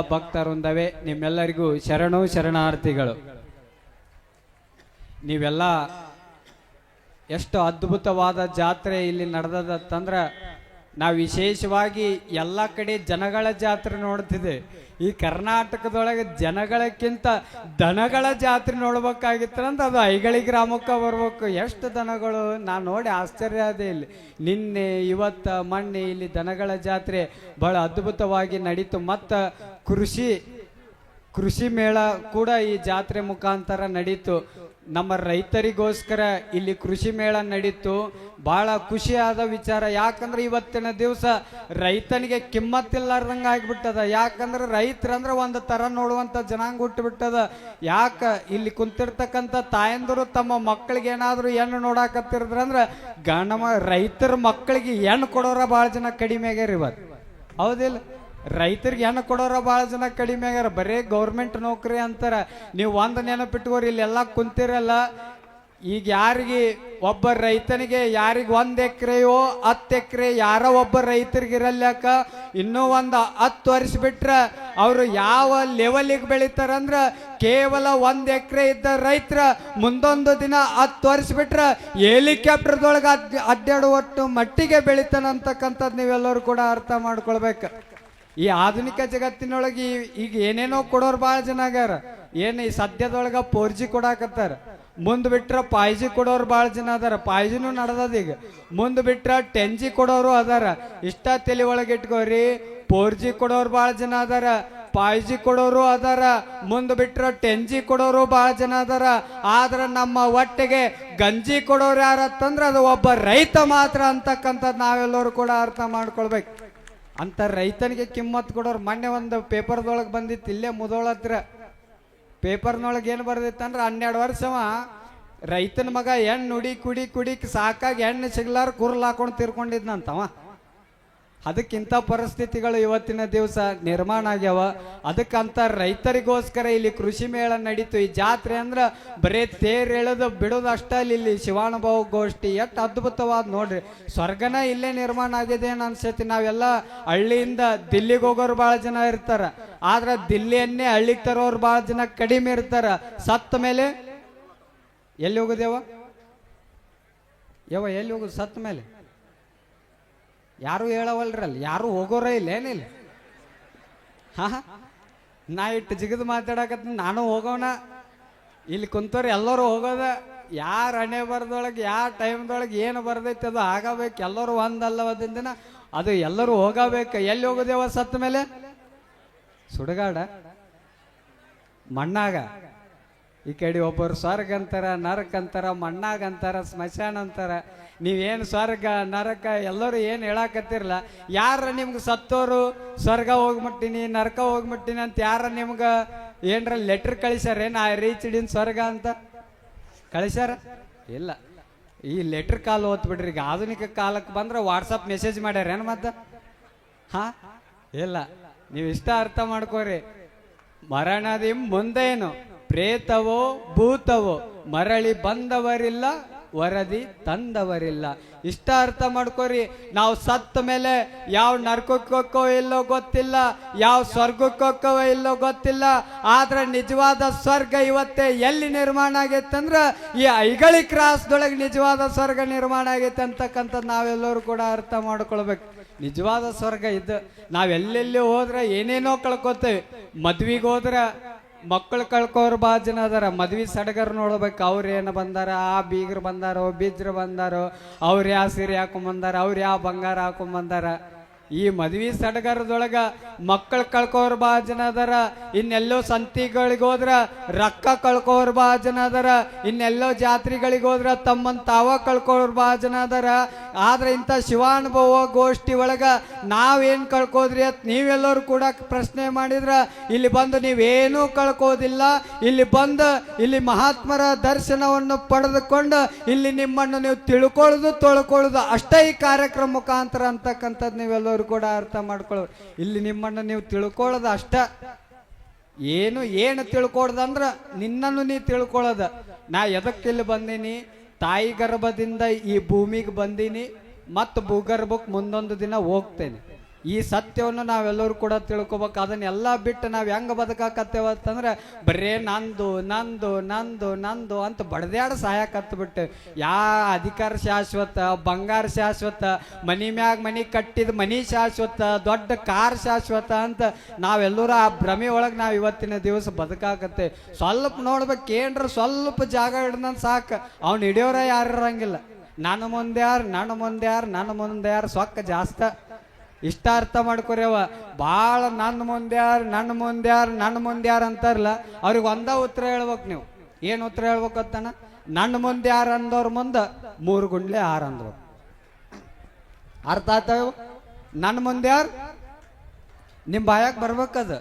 ಭಕ್ತವೃಂದವೇ ನಿಮ್ಮೆಲ್ಲರಿಗೂ ಶರಣು ಶರಣಾರ್ಥಿಗಳು. ನೀವೆಲ್ಲ ಎಷ್ಟು ಅದ್ಭುತವಾದ ಜಾತ್ರೆ ಇಲ್ಲಿ ನಡೆದದಂದ್ರ ನಾವು ವಿಶೇಷವಾಗಿ ಎಲ್ಲ ಕಡೆ ಜನಗಳ ಜಾತ್ರೆ ನೋಡ್ತಿದ್ದೆ ಈ ಕರ್ನಾಟಕದೊಳಗೆ ಜನಗಳಕ್ಕಿಂತ ದನಗಳ ಜಾತ್ರೆ ನೋಡ್ಬೇಕಾಗಿತ್ತಂತ ಅದು ಐಗಳಿ ಗ್ರಾಮಕ್ಕೆ ಬರ್ಬೇಕು. ಎಷ್ಟು ದನಗಳು? ನಾನು ನೋಡಿ ಆಶ್ಚರ್ಯ ಅದೇ ಇಲ್ಲಿ. ನಿನ್ನೆ ಇವತ್ತ ಮೊನ್ನೆ ಇಲ್ಲಿ ದನಗಳ ಜಾತ್ರೆ ಬಹಳ ಅದ್ಭುತವಾಗಿ ನಡೀತು. ಮತ್ತು ಕೃಷಿ ಕೃಷಿ ಮೇಳ ಕೂಡ ಈ ಜಾತ್ರೆ ಮುಖಾಂತರ ನಡೀತು. ನಮ್ಮ ರೈತರಿಗೋಸ್ಕರ ಇಲ್ಲಿ ಕೃಷಿ ಮೇಳ ನಡೀತು. ಬಹಳ ಖುಷಿಯಾದ ವಿಚಾರ. ಯಾಕಂದ್ರೆ ಇವತ್ತಿನ ದಿವಸ ರೈತನಿಗೆ ಕಿಮ್ಮತ್ತಿಲ್ಲಾರ್ದಂಗೆ ಆಗಿಬಿಟ್ಟದ. ಯಾಕಂದ್ರೆ ರೈತರಂದ್ರೆ ಒಂದು ತರ ನೋಡುವಂತ ಜನಾಂಗ ಹುಟ್ಟುಬಿಟ್ಟದ. ಯಾಕ ಇಲ್ಲಿ ಕುಂತಿರ್ತಕ್ಕಂಥ ತಾಯಂದರು ತಮ್ಮ ಮಕ್ಕಳಿಗೆ ಏನಾದ್ರು ಹೆಣ್ಣು ನೋಡಾಕತ್ತಿರದ್ರಂದ್ರ ಗಣಮ ರೈತರ ಮಕ್ಕಳಿಗೆ ಹೆಣ್ಣು ಕೊಡೋರ ಭಾಳ ಜನ ಕಡಿಮೆ ಆಗ್ಯಾರ ಇವತ್ತು ಹೌದಿಲ್ಲ? ರೈತರಿಗೆ ಹೆಣ್ಣು ಕೊಡೋರ ಭಾಳ ಜನ ಕಡಿಮೆ ಆಗ್ಯಾರ. ಬರೇ ಗೌರ್ಮೆಂಟ್ ನೌಕರಿ ಅಂತಾರ. ನೀವು ಒಂದು ನೆನಪಿಟ್ಕೋರಿ, ಇಲ್ಲೆಲ್ಲ ಕುಂತಿರಲ್ಲ. ಈಗ ಯಾರಿಗೆ ಒಬ್ಬ ರೈತನಿಗೆ ಯಾರಿಗೆ ಒಂದು ಎಕರೆಯೋ ಹತ್ತು ಎಕರೆ ಯಾರೋ ಒಬ್ಬ ರೈತರಿಗೆ ಇರಲ್ಯಾಕ ಇನ್ನೂ ಒಂದು ಹತ್ತು ವರ್ಷ ಬಿಟ್ರ ಅವರು ಯಾವ ಲೆವೆಲಿಗೆ ಬೆಳಿತಾರಂದ್ರ ಕೇವಲ ಒಂದು ಎಕರೆ ಇದ್ದ ರೈತರ ಮುಂದೊಂದು ದಿನ ಹತ್ತು ವರ್ಷ ಬಿಟ್ರ ಹೆಲಿಕಾಪ್ಟರ್ದೊಳಗೆ ಅಡ್ ಅಡ್ಡಾಡುವಟ್ಟು ಮಟ್ಟಿಗೆ ಬೆಳಿತಾನಂತಕ್ಕಂಥದ್ದು ನೀವೆಲ್ಲರೂ ಕೂಡ ಅರ್ಥ ಮಾಡ್ಕೊಳ್ಬೇಕು. ಈ ಆಧುನಿಕ ಜಗತ್ತಿನೊಳಗೆ ಈಗ ಏನೇನೋ ಕೊಡೋರು ಭಾಳ ಜನ ಆಗ್ಯಾರ. ಏನು ಈ ಸದ್ಯದೊಳಗ ಫೋರ್ ಜಿ ಕೊಡಾಕತ್ತಾರ. ಮುಂದ್ ಬಿಟ್ರ ಫೈವ್ ಜಿ ಕೊಡೋರು ಭಾಳ ಜನ ಅದಾರ. ಫೈವ್ ಜಿನೂ ನಡ್ದದ ಈಗ. ಮುಂದ್ ಬಿಟ್ರ ಟೆನ್ ಜಿ ಕೊಡೋರು ಅದಾರ. ಇಷ್ಟ ತಲೆ ಒಳಗೆ ಇಟ್ಕೋರಿ ಫೋರ್ ಜಿ ಕೊಡೋರು ಭಾಳ ಜನ ಅದಾರ. ಫೈವ್ ಜಿ ಕೊಡೋರು ಅದಾರ. ಮುಂದ್ ಬಿಟ್ರ ಟೆನ್ ಜಿ ಕೊಡೋರು ಭಾಳ ಜನ ಅದಾರ. ಆದ್ರ ನಮ್ಮ ಒಟ್ಟಿಗೆ ಗಂಜಿ ಕೊಡೋರು ಯಾರತ್ತಂದ್ರ ಅದು ಒಬ್ಬ ರೈತ ಮಾತ್ರ ಅಂತಕ್ಕಂಥದ್ದು ನಾವೆಲ್ಲರೂ ಕೂಡ ಅರ್ಥ ಮಾಡ್ಕೊಳ್ಬೇಕು. ಅಂತ ರೈತನಿಗೆ ಕಿಮ್ಮತ್ ಕೊಡೋರು ಮೊನ್ನೆ ಒಂದು ಪೇಪರ್ದೊಳಗೆ ಬಂದಿತ್ತು, ಇಲ್ಲೇ ಮುದೋಳ ಹತ್ರ. ಪೇಪರ್ನೊಳಗೆ ಏನು ಬರ್ದಿತ್ತಂದ್ರೆ ಹನ್ನೆರಡು ವರ್ಷವ ರೈತನ ಮಗ ಹೆಣ್ಣು ನುಡಿ, ಕುಡಿ ಕುಡಿ, ಸಾಕಾಗಿ ಹೆಣ್ಣು ಸಿಗ್ಲಾರ ಕುರ್ಲ್ ಹಾಕೊಂಡು ತಿರ್ಕೊಂಡಿದ್ನಂತವ ಅದಕ್ಕಿಂತ ಪರಿಸ್ಥಿತಿಗಳು ಇವತ್ತಿನ ದಿವಸ ನಿರ್ಮಾಣ ಆಗ್ಯಾವ. ಅದಕ್ಕಂತ ರೈತರಿಗೋಸ್ಕರ ಇಲ್ಲಿ ಕೃಷಿ ಮೇಳ ನಡೀತು. ಈ ಜಾತ್ರೆ ಅಂದ್ರೆ ಬರೇ ತೇರ್ ಎಳೆದು ಬಿಡೋದು ಅಷ್ಟೇ ಇಲ್ಲಿ ಶಿವಾನುಭವ ಗೋಷ್ಠಿ. ಎಷ್ಟು ಅದ್ಭುತವಾದ ನೋಡ್ರಿ. ಸ್ವರ್ಗನ ಇಲ್ಲೇ ನಿರ್ಮಾಣ ಆಗಿದೆ ಏನು ಅನ್ಸತಿ. ನಾವೆಲ್ಲ ಹಳ್ಳಿಯಿಂದ ದಿಲ್ಲಿಗೆ ಹೋಗೋರು ಭಾಳ ಜನ ಇರ್ತಾರ. ಆದ್ರೆ ದಿಲ್ಲಿಯನ್ನೇ ಹಳ್ಳಿಗೆ ತರೋರು ಭಾಳ ಜನ ಕಡಿಮೆ ಇರ್ತಾರ. ಸತ್ತ ಮೇಲೆ ಎಲ್ಲಿ ಹೋಗುದೇವ? ಯವ ಎಲ್ಲಿ ಹೋಗುದು ಸತ್ತ ಮೇಲೆ? ಯಾರು ಹೇಳವಲ್ರಲ್ಲ, ಯಾರು ಹೋಗೋರ ಇಲ್ಲ, ಏನಿಲ್ಲ. ಹಾ ನಾ ಇಟ್ಟು ಜಿಗಿದು ಮಾತಾಡಕತ್ತ ನಾನು ಹೋಗೋಣ. ಇಲ್ಲಿ ಕುಂತವ್ರು ಎಲ್ಲರೂ ಹೋಗೋದ, ಯಾರ ಹಣೆ ಬರ್ದೊಳಗೆ ಯಾವ ಟೈಮ್ದೊಳಗೆ ಏನು ಬರ್ದೈತೆ ಅದು ಆಗಬೇಕು. ಎಲ್ಲರೂ ಒಂದಲ್ಲ ದಿನ ಅದು ಎಲ್ಲರೂ ಹೋಗಬೇಕು. ಎಲ್ಲಿ ಹೋಗೋದೇವ ಸತ್ತ ಮೇಲೆ? ಸುಡುಗಾಡ. ಮಣ್ಣಾಗ. ಈ ಕಡೆ ಒಬ್ಬರು ಸ್ವರ್ಗ ಅಂತಾರ ನರಕ್ ಅಂತಾರ ಮಣ್ಣಾಗ ಅಂತಾರ ಸ್ಮಶಾನ ಅಂತಾರ ನೀವೇನು ಸ್ವರ್ಗ, ನರಕ, ಎಲ್ಲರೂ ಏನು ಹೇಳಾಕತ್ತಿರಲ್ಲ ಯಾರ ನಿಮ್ಗೆ ಸತ್ತೋರು, ಸ್ವರ್ಗ ಹೋಗ್ಬಿಟ್ಟಿನಿ, ನರಕ ಹೋಗ್ಬಿಟ್ಟಿನಿ ಅಂತ ಯಾರ ನಿಮ್ಗೆ ಏನರ ಲೆಟ್ರ್ ಕಳಿಸ್ಯಾರ? ಆ ರೀಚ್ ಇಡೀನ್ ಸ್ವರ್ಗ ಅಂತ? ಕಳಿಸ್ಯಾರ? ಇಲ್ಲ. ಈ ಲೆಟ್ರ್ ಕಾಲ್ ಓದ್ಬಿಡ್ರಿ ಈಗ ಆಧುನಿಕ ಕಾಲಕ್ಕೆ ಬಂದ್ರೆ ವಾಟ್ಸಪ್ ಮೆಸೇಜ್ ಮಾಡ್ಯಾರೇನು ಮತ್ತೆ? ಹಾ? ಇಲ್ಲ. ನೀವು ಇಷ್ಟ ಅರ್ಥ ಮಾಡ್ಕೋರಿ. ಮರಣದಿ ಮುಂದೇನು, ಪ್ರೇತವೋ ಭೂತವೋ ಮರಳಿ ಬಂದವರಿಲ್ಲ ವರದಿ ತಂದವರಿಲ್ಲ. ಇಷ್ಟ ಅರ್ಥ ಮಾಡ್ಕೊರಿ, ನಾವು ಸತ್ತ ಮೇಲೆ ಯಾವ ನರ್ಕಕ್ಕೋಕ್ಕೋ ಇಲ್ಲೋ ಗೊತ್ತಿಲ್ಲ, ಯಾವ ಸ್ವರ್ಗಕ್ಕೆ ಹೋಕ್ಕೋ ಇಲ್ಲೋ ಗೊತ್ತಿಲ್ಲ, ಆದ್ರೆ ನಿಜವಾದ ಸ್ವರ್ಗ ಇವತ್ತೇ ಎಲ್ಲಿ ನಿರ್ಮಾಣ ಆಗೈತೆ ಅಂದ್ರ ಈ ಐಗಳಿ ಕ್ರಾಸ್ದೊಳಗೆ ನಿಜವಾದ ಸ್ವರ್ಗ ನಿರ್ಮಾಣ ಆಗೈತೆ ಅಂತಕ್ಕಂಥದ್ದು ನಾವೆಲ್ಲರೂ ಕೂಡ ಅರ್ಥ ಮಾಡ್ಕೊಳ್ಬೇಕು. ನಿಜವಾದ ಸ್ವರ್ಗ ಇದು ನಾವೆಲ್ಲೆಲ್ಲಿ ಹೋದ್ರೆ ಏನೇನೋ ಕಳ್ಕೊತೇವೆ. ಮದ್ವಿಗೆ ಹೋದ್ರೆ ಮಕ್ಕಳು ಕಳ್ಕೋರು ಬಾ ಜನ ಅದಾರ. ಮದ್ವೆ ಸಡಗರ್ ನೋಡ್ಬೇಕು ಅವ್ರು ಏನು ಬಂದಾರ, ಆ ಬೀಗರು ಬಂದಾರೋ, ಬೀಜರು ಬಂದಾರೋ, ಅವ್ರು ಯಾವ ಸೀರೆ ಹಾಕೊಂಬಂದಾರ ಅವ್ರು ಯಾವ ಬಂಗಾರ ಹಾಕೊಂಬಂದಾರ ಈ ಮದ್ವೆ ಸಡಗರದೊಳಗ ಮಕ್ಕಳು ಕಳ್ಕೋರ್ ಬಾ ಜನ ಅದಾರ. ಇನ್ನೆಲ್ಲೋ ಸಂತಿಗಳಿಗೆ ಹೋದ್ರ ರೊಕ್ಕ ಕಳ್ಕೋರ್ ಬಾ ಜನ ಅದಾರ. ಇನ್ನೆಲ್ಲೋ ಜಾತ್ರೆಗಳಿಗೆ ಹೋದ್ರ ತಮ್ಮನ್ ತಾವ ಕಳ್ಕೋರ್ ಬಾ ಜನ ಅದಾರ. ಆದ್ರೆ ಇಂಥ ಶಿವಾನುಭವ ಗೋಷ್ಠಿ ಒಳಗೆ ನಾವೇನು ಕಳ್ಕೋದ್ರಿ ಅಂತ ನೀವೆಲ್ಲರೂ ಕೂಡ ಪ್ರಶ್ನೆ ಮಾಡಿದ್ರೆ, ಇಲ್ಲಿ ಬಂದು ನೀವೇನೂ ಕಳ್ಕೋದಿಲ್ಲ. ಇಲ್ಲಿ ಬಂದು ಇಲ್ಲಿ ಮಹಾತ್ಮರ ದರ್ಶನವನ್ನು ಪಡೆದುಕೊಂಡು ಇಲ್ಲಿ ನಿಮ್ಮನ್ನು ನೀವು ತಿಳ್ಕೊಳ್ಳೋದು, ತೊಳ್ಕೊಳ್ಳೋದು, ಅಷ್ಟೇ ಈ ಕಾರ್ಯಕ್ರಮ ಮುಖಾಂತರ ಅಂತಕ್ಕಂಥದ್ದು ನೀವೆಲ್ಲರೂ ಕೂಡ ಅರ್ಥ ಮಾಡ್ಕೊಳ್ಳೋರು. ಇಲ್ಲಿ ನಿಮ್ಮನ್ನು ನೀವು ತಿಳ್ಕೊಳ್ಳೋದು ಅಷ್ಟ. ಏನು ಏನು ತಿಳ್ಕೊಳ್ದಂದ್ರೆ ನಿನ್ನನ್ನು ನೀ ತಿಳ್ಕೊಳ್ಳೋದ. ನಾ ಎದಕ್ಕೆ ಇಲ್ಲಿ ಬಂದೀನಿ? ತಾಯಿ ಗರ್ಭದಿಂದ ಈ ಭೂಮಿಗೆ ಬಂದೀನಿ ಮತ್ತು ಭೂಗರ್ಭಕ್ಕೆ ಮುಂದೊಂದು ದಿನ ಹೋಗ್ತೇನೆ. ಈ ಸತ್ಯವನ್ನು ನಾವೆಲ್ಲರೂ ಕೂಡ ತಿಳ್ಕೊಬೇಕು. ಅದನ್ನೆಲ್ಲ ಬಿಟ್ಟು ನಾವು ಹೆಂಗೆ ಬದುಕಾಕತ್ತೇವ ಅಂತಂದ್ರೆ, ಬರೇ ನಂದು ನಂದು ನಂದು ನಂದು ಅಂತ ಬಡ್ದ್ಯಾಡ ಸಾಯಕತ್ಬಿಟ್ಟು ಯಾ ಅಧಿಕಾರ ಶಾಶ್ವತ, ಬಂಗಾರ ಶಾಶ್ವತ, ಮನಿ ಮ್ಯಾಗ ಮನಿ ಕಟ್ಟಿದ ಮನಿ ಶಾಶ್ವತ, ದೊಡ್ಡ ಕಾರ್ ಶಾಶ್ವತ ಅಂತ ನಾವೆಲ್ಲರೂ ಆ ಭ್ರಮೆ ಒಳಗೆ ನಾವು ಇವತ್ತಿನ ದಿವಸ ಬದುಕಾಕತ್ತೆ ಸ್ವಲ್ಪ ನೋಡ್ಬೇಕು, ಏನ್ರ ಸ್ವಲ್ಪ ಜಾಗ ಹಿಡ್ದಂತ ಸಾಕು. ಅವ್ನು ಹಿಡಿಯೋರ ಯಾರು ಇರಂಗಿಲ್ಲ. ನನ್ನ ಮುಂದೆ ಯಾರು ನನ್ನ ಮುಂದೆ ಯಾರು ನನ್ನ ಮುಂದೆ ಯಾರು ಸೊಕ್ಕ ಜಾಸ್ತ. ಇಷ್ಟ ಅರ್ಥ ಮಾಡ್ಕೊರ್ಯವ ಭಾಳ ನನ್ನ ಮುಂದೆ ಯಾರು ನನ್ನ ಮುಂದೆ ಯಾರು ನನ್ನ ಮುಂದೆ ಯಾರು ಅಂತಾರಲ್ಲ, ಅವ್ರಿಗೆ ಒಂದ ಉತ್ತರ ಹೇಳ್ಬೇಕು ನೀವು. ಏನು ಉತ್ತರ ಹೇಳ್ಬೇಕು ಅಂತಾನ ನನ್ನ ಮುಂದೆ ಯಾರು ಅಂದವ್ರ ಮುಂದೆ ಮೂರು ಗುಂಡ್ಲೆ ಆರು ಅಂದ್ರು ಅರ್ಥ ಆಯ್ತಾವ ನನ್ನ ಮುಂದೆ ಯಾರು? ನಿಮ್ಮ ಬಾಯಾಗ ಬರ್ಬೇಕದು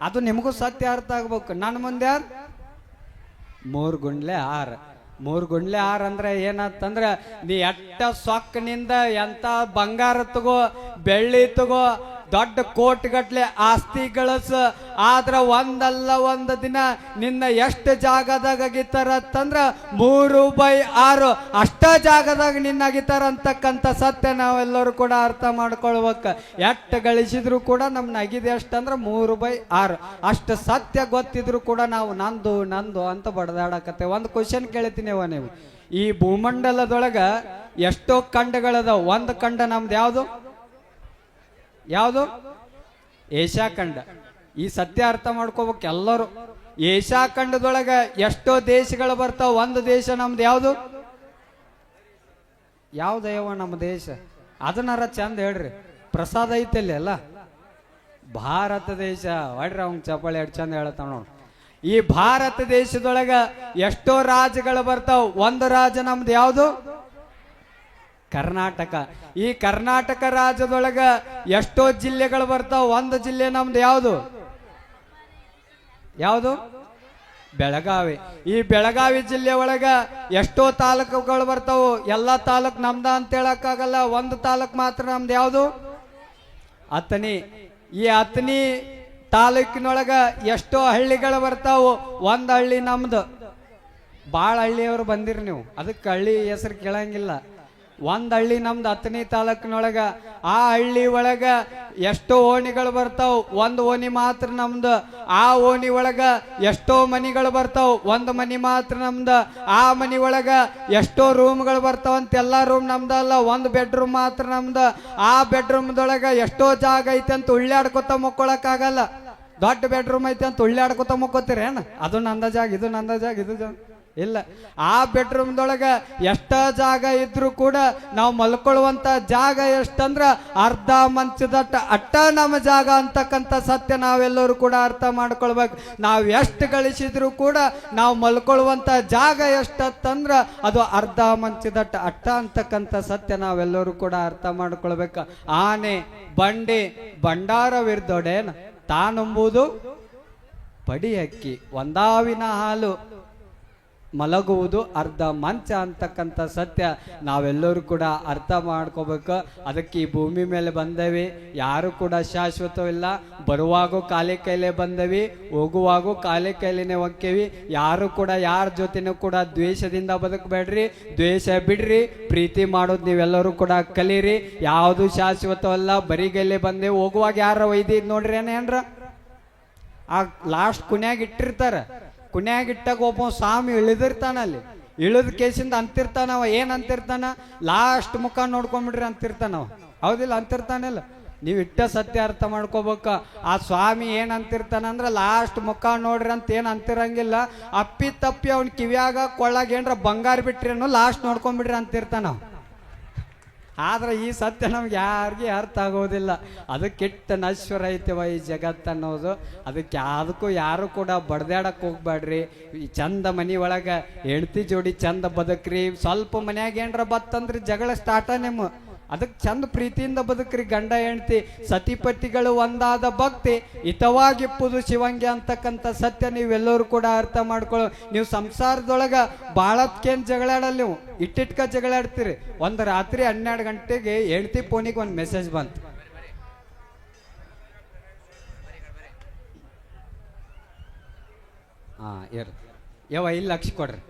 ಅದು. ನಿಮಗೂ ಸತ್ಯ ಅರ್ಥ ಆಗ್ಬೇಕು. ನನ್ನ ಮುಂದೆ ಯಾರು? ಮೂರು ಗುಂಡ್ಲೆ ಆರು. ಮೂರು ಗುಂಡ್ಲೆ ಆರು ಅಂದ್ರೆ ಏನಂತಂದ್ರೆ ನೀ ಎಟ್ಟ ಸೊಕ್ಕನಿಂದ ಎಂತ ಬಂಗಾರ ತಗೋ ಬೆಳ್ಳಿ ತಗೋ ದೊಡ್ಡ ಕೋಟ್ಗಟ್ಲೆ ಆಸ್ತಿ ಗಳಸ, ಆದ್ರ ಒಂದಲ್ಲ ಒಂದು ದಿನ ನಿನ್ನ ಎಷ್ಟು ಜಾಗದಾಗ ಅಗಿತಾರ ಅಂತಂದ್ರ ಮೂರು ಬೈ ಆರು. ಅಷ್ಟ ಜಾಗದಾಗ ನಿನ್ನ ಅಗಿತಾರ ಅಂತಕ್ಕಂಥ ಸತ್ಯ ನಾವೆಲ್ಲರೂ ಕೂಡ ಅರ್ಥ ಮಾಡ್ಕೊಳ್ಬೇಕು. ಎಷ್ಟು ಗಳಿಸಿದ್ರು ಕೂಡ ನಮ್ನ ನಗಿದೆ ಅಷ್ಟಂದ್ರೆ ಮೂರು ಬೈ ಆರು. ಅಷ್ಟು ಸತ್ಯ ಗೊತ್ತಿದ್ರು ಕೂಡ ನಾವು ನಂದು ನಂದು ಅಂತ ಬಡದಾಡಕತ್ತೆ ಒಂದು ಕ್ವಶನ್ ಕೇಳ್ತೀನಿ ನೀವು. ಈ ಭೂಮಂಡಲದೊಳಗ ಎಷ್ಟೋ ಖಂಡಗಳದಾವ. ಒಂದು ಖಂಡ ನಮ್ದು ಯಾವುದು? ಯಾವುದು? ಏಷ್ಯಾ ಖಂಡ. ಈ ಸತ್ಯ ಅರ್ಥ ಮಾಡ್ಕೋಬೇಕು ಎಲ್ಲರೂ. ಏಷ್ಯಾ ಖಂಡದೊಳಗ ಎಷ್ಟೋ ದೇಶಗಳು ಬರ್ತಾವ. ಒಂದು ದೇಶ ನಮ್ದು ಯಾವುದು? ಯಾವ್ದಯವ ನಮ್ಮ ದೇಶ? ಅದನ್ನಾರ ಚಂದ ಹೇಳ್ರಿ. ಪ್ರಸಾದ ಐತಲ್ಲಿ ಅಲ್ಲ ಭಾರತ ದೇಶ. ಹೊಡ್ರಿ ಅವ್ನ ಚಪ್ಪಾಳೆ ಎರಡು ಚಂದ ಹೇಳ್ತಾವ ನೋಡಿ. ಈ ಭಾರತ ದೇಶದೊಳಗ ಎಷ್ಟೋ ರಾಜ್ಯಗಳು ಬರ್ತಾವ. ಒಂದು ರಾಜ್ಯ ನಮ್ದು ಯಾವುದು? ಕರ್ನಾಟಕ. ಈ ಕರ್ನಾಟಕ ರಾಜ್ಯದೊಳಗ ಎಷ್ಟೋ ಜಿಲ್ಲೆಗಳು ಬರ್ತಾವ, ಒಂದು ಜಿಲ್ಲೆ ನಮ್ದು ಯಾವುದು? ಯಾವುದು? ಬೆಳಗಾವಿ. ಈ ಬೆಳಗಾವಿ ಜಿಲ್ಲೆ ಒಳಗ ಎಷ್ಟೋ ತಾಲೂಕುಗಳು ಬರ್ತಾವು, ಎಲ್ಲಾ ತಾಲೂಕ್ ನಮ್ದ ಅಂತ ಹೇಳಕ್ಕಾಗಲ್ಲ, ಒಂದು ತಾಲೂಕ್ ಮಾತ್ರ ನಮ್ದು ಯಾವುದು? ಅತನಿ. ಈ ಅತನಿ ತಾಲೂಕಿನೊಳಗ ಎಷ್ಟೋ ಹಳ್ಳಿಗಳು ಬರ್ತಾವು, ಒಂದ್ ಹಳ್ಳಿ ನಮ್ದು. ಭಾಳ ಹಳ್ಳಿಯವರು ಬಂದಿರಿ ನೀವು. ಅದಕ್ಕೆ ಹಳ್ಳಿ ಹೆಸರು ಕೇಳಂಗಿಲ್ಲ. ಒಂದ್ ಹಳ್ಳಿ ನಮ್ದು ಹತ್ತನೇ ತಾಲೂಕಿನೊಳಗ, ಆ ಹಳ್ಳಿ ಒಳಗ ಎಷ್ಟೋ ಓಣಿಗಳು ಬರ್ತಾವ್, ಒಂದ್ ಓಣಿ ಮಾತ್ರ ನಮ್ದು. ಆ ಓಣಿ ಒಳಗ ಎಷ್ಟೋ ಮನಿಗಳು ಬರ್ತಾವ್, ಒಂದ್ ಮನಿ ಮಾತ್ರ ನಮ್ದು. ಆ ಮನಿ ಒಳಗ ಎಷ್ಟೋ ರೂಮ್ಗಳು ಬರ್ತಾವ ಅಂತ ಎಲ್ಲಾ ರೂಮ್ ನಮ್ದು ಅಲ್ಲ, ಒಂದ್ ಬೆಡ್ರೂಮ್ ಮಾತ್ರ ನಮ್ದು. ಆ ಬೆಡ್ರೂಮ್ದೊಳಗ ಎಷ್ಟೋ ಜಾಗ ಐತೆ ಅಂತ ಉಳ್ಳಾಡ್ಕೊತ ಮುಕ್ಕೊಳಕ್ಕಾಗಲ್ಲ. ದೊಡ್ಡ ಬೆಡ್ರೂಮ್ ಐತೆ ಅಂತ ಉಳ್ಳಾಡ್ಕೊತ ಮುಕ್ಕೋತೀರೇನ? ಅದು ನಂದ ಜಾಗ, ಇದು ನಂದ ಜಾಗ, ಇದು ಜಾಗ. ಇಲ್ಲ. ಆ ಬೆಡ್ರೂಮ್ದೊಳಗ ಎಷ್ಟ ಜಾಗ ಇದ್ರು ಕೂಡ ನಾವು ಮಲ್ಕೊಳ್ಳುವಂತ ಜಾಗ ಎಷ್ಟಂದ್ರ ಅರ್ಧ ಮಂಚದಟ್ಟ, ಅಟ್ಟ ನಮ್ಮ ಜಾಗ ಅಂತಕ್ಕಂಥ ಸತ್ಯ ನಾವೆಲ್ಲರೂ ಕೂಡ ಅರ್ಥ ಮಾಡ್ಕೊಳ್ಬೇಕು. ನಾವು ಎಷ್ಟು ಗಳಿಸಿದ್ರು ಕೂಡ ನಾವು ಮಲ್ಕೊಳ್ಳುವಂತ ಜಾಗ ಎಷ್ಟಂದ್ರ ಅದು ಅರ್ಧ ಮಂಚದಟ್ಟ, ಅಟ್ಟ ಅಂತಕ್ಕಂಥ ಸತ್ಯ ನಾವೆಲ್ಲರೂ ಕೂಡ ಅರ್ಥ ಮಾಡ್ಕೊಳ್ಬೇಕು. ಆನೆ, ಬಂಡಿ, ಭಂಡಾರವಿರ್ದೊಡೇನ? ತಾನಂಬುದು ಪಡಿ ಅಕ್ಕಿ ಒಂದಾವಿನ ಹಾಲು. ಮಲಗುವುದು ಅರ್ಧ ಮಂಚ ಅಂತಕ್ಕಂಥ ಸತ್ಯ. ನಾವೆಲ್ಲರೂ ಕೂಡ ಅರ್ಥ ಮಾಡ್ಕೋಬೇಕು. ಅದಕ್ಕೆ ಈ ಭೂಮಿ ಮೇಲೆ ಬಂದವಿ. ಯಾರು ಕೂಡ ಶಾಶ್ವತವಿಲ್ಲ. ಬರುವಾಗೂ ಕಾಲಿ ಕೈಲೆ ಬಂದವಿ. ಹೋಗುವಾಗೂ ಕಾಲಿ ಕೈಲಿನೇ ಹೊಕ್ಕೇವಿ. ಯಾರು ಕೂಡ ಯಾರ ಜೊತೆನೂ ಕೂಡ ದ್ವೇಷದಿಂದ ಬದುಕಬೇಡ್ರಿ. ದ್ವೇಷ ಬಿಡ್ರಿ. ಪ್ರೀತಿ ಮಾಡೋದು ನೀವೆಲ್ಲರೂ ಕೂಡ ಕಲೀರಿ. ಯಾವುದು ಶಾಶ್ವತವಲ್ಲ ಬರಿಗೈಲೆ ಬಂದೇವಿ ಹೋಗುವಾಗ ಯಾರ ಒಯ್ದಿ ನೋಡ್ರಿ ಏನ್ರ? ಆ ಲಾಸ್ಟ್ ಕುನ್ಯಾಗ ಇಟ್ಟಿರ್ತಾರ. ಕುನ್ಯಾಗ ಇಟ್ಟಾಗ ಒಬ್ಬ ಸ್ವಾಮಿ ಇಳಿದಿರ್ತಾನ ಅಲ್ಲಿ. ಇಳಿದ ಕೇಸಿಂದ ಅಂತಿರ್ತಾನವ, ಏನು ಅಂತಿರ್ತಾನ? ಲಾಸ್ಟ್ ಮುಖ ನೋಡ್ಕೊಂಡ್ಬಿಡ್ರಿ ಅಂತಿರ್ತಾನವ. ಹೌದಿಲ್ಲ, ಅಂತಿರ್ತಾನಲ್ಲ. ನೀವು ಇಟ್ಟ ಸತ್ಯ ಅರ್ಥ ಮಾಡ್ಕೋಬೇಕ. ಆ ಸ್ವಾಮಿ ಏನ್ ಅಂತಿರ್ತಾನ ಅಂದ್ರ ಲಾಸ್ಟ್ ಮುಖ ನೋಡ್ರಿ ಅಂತ ಏನು ಅಂತಿರಂಗಿಲ್ಲ. ಅಪ್ಪಿ ತಪ್ಪಿ ಅವ್ನ ಕಿವಿಯಾಗ ಕೊಳ್ಳಾಗ ಏನರ ಬಂಗಾರ ಬಿಟ್ರಿ ಲಾಸ್ಟ್ ನೋಡ್ಕೊಂಬಿಡ್ರಿ ಅಂತಿರ್ತಾನವ. ಆದ್ರೆ ಈ ಸತ್ಯ ನಮ್ಗೆ ಯಾರಿಗೆ ಅರ್ಥ ಆಗೋದಿಲ್ಲ. ಅದು ಕೆಟ್ಟ ನಶ್ವರ ಐತಿವ ಈ ಜಗತ್ತು ಅನ್ನೋದು. ಅದಕ್ಕೆ ಯಾವುದಕ್ಕೂ ಯಾರು ಕೂಡ ಬಡ್ದಾಡಕ್ಕೆ ಹೋಗ್ಬೇಡ್ರಿ. ಈ ಚಂದ ಮನಿ ಒಳಗೆ ಹೆಂಡ್ತಿ ಜೋಡಿ ಚಂದ ಬದುಕ್ರಿ. ಸ್ವಲ್ಪ ಮನ್ಯಾಗ ಏನರ ಬತ್ತಂದ್ರೆ ಜಗಳ ಸ್ಟಾರ್ಟ ನಿಮ್ಮ. ಅದಕ್ಕೆ ಚಂದ ಪ್ರೀತಿಯಿಂದ ಬದುಕ್ರಿ ಗಂಡ ಹೆಂಡತಿ. ಸತಿಪತಿಗಳು ಒಂದಾದ ಭಕ್ತಿ. ಹಿತವಾಗಿಪ್ಪುದು ಶಿವಂಗೆ ಅಂತಕ್ಕಂಥ ಸತ್ಯ ನೀವೆಲ್ಲರೂ ಕೂಡ ಅರ್ಥ ಮಾಡ್ಕೊಳ್ಳೋ. ನೀವು ಸಂಸಾರದೊಳಗೆ ಭಾಳತ್ಕೇನು ಜಗಳಾಡಲ್ಲ ನೀವು. ಇಟ್ಟಿಟ್ಕ ಜಗಳಾಡ್ತೀರಿ. ಒಂದು ರಾತ್ರಿ ಹನ್ನೆರಡು ಗಂಟೆಗೆ ಹೆಂಡತಿ ಫೋನಿಗೆ ಒಂದು ಮೆಸೇಜ್ ಬಂತು. ಹಾ ಇರ್. ಯಾವ ಇಲ್ಲಿ ಲಕ್ಷ ಕೊಡ್ರಿ.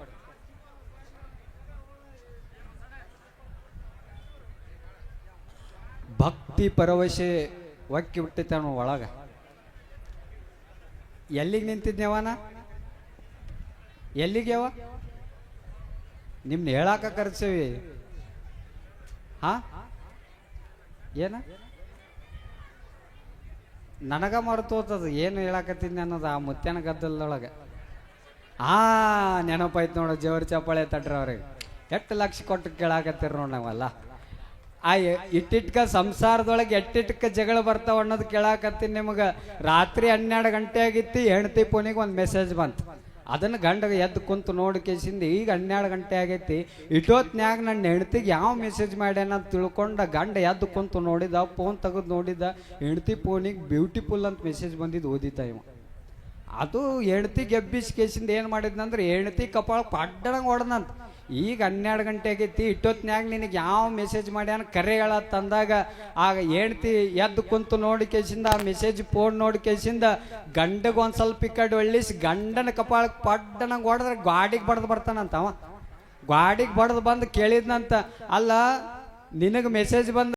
ಭಕ್ತಿ ಪರವಶೆ ಒಕ್ಕಿ ಬಿಟ್ಟಿತ್ತಾನ ಒಳಗ. ಎಲ್ಲಿಗೆ ನಿಂತಿದ್ನೇವನ ಎಲ್ಲಿಗೆವ ನಿಮ್ನ ಹೇಳಾಕ ಕರ್ಸೇವಿ. ಹಾ? ಏನ? ನನಗ ಮರ್ತೋತದ ಏನು ಹೇಳಾಕತ್ತೀನಿ ಅನ್ನೋದು ಆ ಮುತ್ಯನ ಗದ್ದಲದೊಳಗೆ. ಆ ನೆನಪಾಯ್ತು ನೋಡು, ಜೇವರ್ ಚಪ್ಪಾಳೆ ತಟ್ರ ಅವ್ರಿಗೆ. ಎಷ್ಟು ಲಕ್ಷ ಕೊಟ್ಟು ಕೇಳಾಕತ್ತೀರ ನೋಡಿ ನಾವೆಲ್ಲ. ಆ ಇಟ್ಟಿಟ್ಕ ಸಂಸಾರದೊಳಗೆ ಎಟ್ಟಿಟ್ಕ ಜಗಳ ಬರ್ತಾವ ಅನ್ನೋದು ಕೇಳಾಕತ್ತೀನಿ ನಿಮಗೆ. ರಾತ್ರಿ ಹನ್ನೆರಡು ಗಂಟೆ ಆಗಿತ್ತು ಹೆಣ್ತಿ ಫೋನಿಗೆ ಒಂದು ಮೆಸೇಜ್ ಬಂತು. ಅದನ್ನು ಗಂಡ ಎದ್ದು ಕುಂತು ನೋಡಿ ಕೇಸಿಂದ ಈಗ ಹನ್ನೆರಡು ಗಂಟೆ ಆಗೈತಿ. ಇಟ್ಟೋತ್ನ್ಯಾಗ ನನ್ನ ಹೆಂಡ್ತಿಗೆ ಯಾವ ಮೆಸೇಜ್ ಮಾಡ್ಯಾನ ಅಂತ ತಿಳ್ಕೊಂಡ ಗಂಡ ಎದ್ದು ಕುಂತು ನೋಡಿದ ಫೋನ್ ತೆಗೆದು ನೋಡಿದ, ಹೆಂಡ್ತಿ ಫೋನಿಗೆ ಬ್ಯೂಟಿಫುಲ್ ಅಂತ ಮೆಸೇಜ್ ಬಂದಿದ್ದು ಓದಿದ್ದ ಇವ. ಅದು ಹೆಂಡ್ತಿ ಗೆಬ್ಬಿಸ್ ಕೇಸಿಂದ ಏನು ಮಾಡಿದ್ನಂದ್ರೆ, ಹೆಂಡ್ತಿ ಕಪಾಳ ಪಡ್ಡಂಗೆ ಹೊಡೆದಂತ ಈಗ ಹನ್ನೆರಡು ಗಂಟೆ ಆಗೈತಿ ಇಟ್ಟೊತ್ನ್ಯಾಗ ನಿನಗೆ ಯಾವ ಮೆಸೇಜ್ ಮಾಡ್ಯಾನ? ಕರೆ ಹೇಳ ತಂದಾಗ ಆಗ ಹೇಳ್ತಿ ಎದ್ದು ಕುಂತು ನೋಡಿ ಕೇಸಿಂದ ಆ ಮೆಸೇಜ್ ಫೋನ್ ನೋಡಿ ಕೇಸಿಂದ ಗಂಡಗೆ ಒಂದು ಸ್ವಲ್ಪ ಈ ಕಡೆ ಒಳ್ಳಿಸಿ ಗಂಡನ ಕಪಾಳ ಪಡ್ಡನಂಗೆ ಹೊಡೆದ್ರೆ ಗಾಡಿಗೆ ಬಡ್ದು ಬರ್ತಾನಂತ ಅವ. ಗಾಡಿಗೆ ಬಡ್ದು ಬಂದು ಕೇಳಿದ್ನಂತ, ಅಲ್ಲ ನಿನಗೆ ಮೆಸೇಜ್ ಬಂದ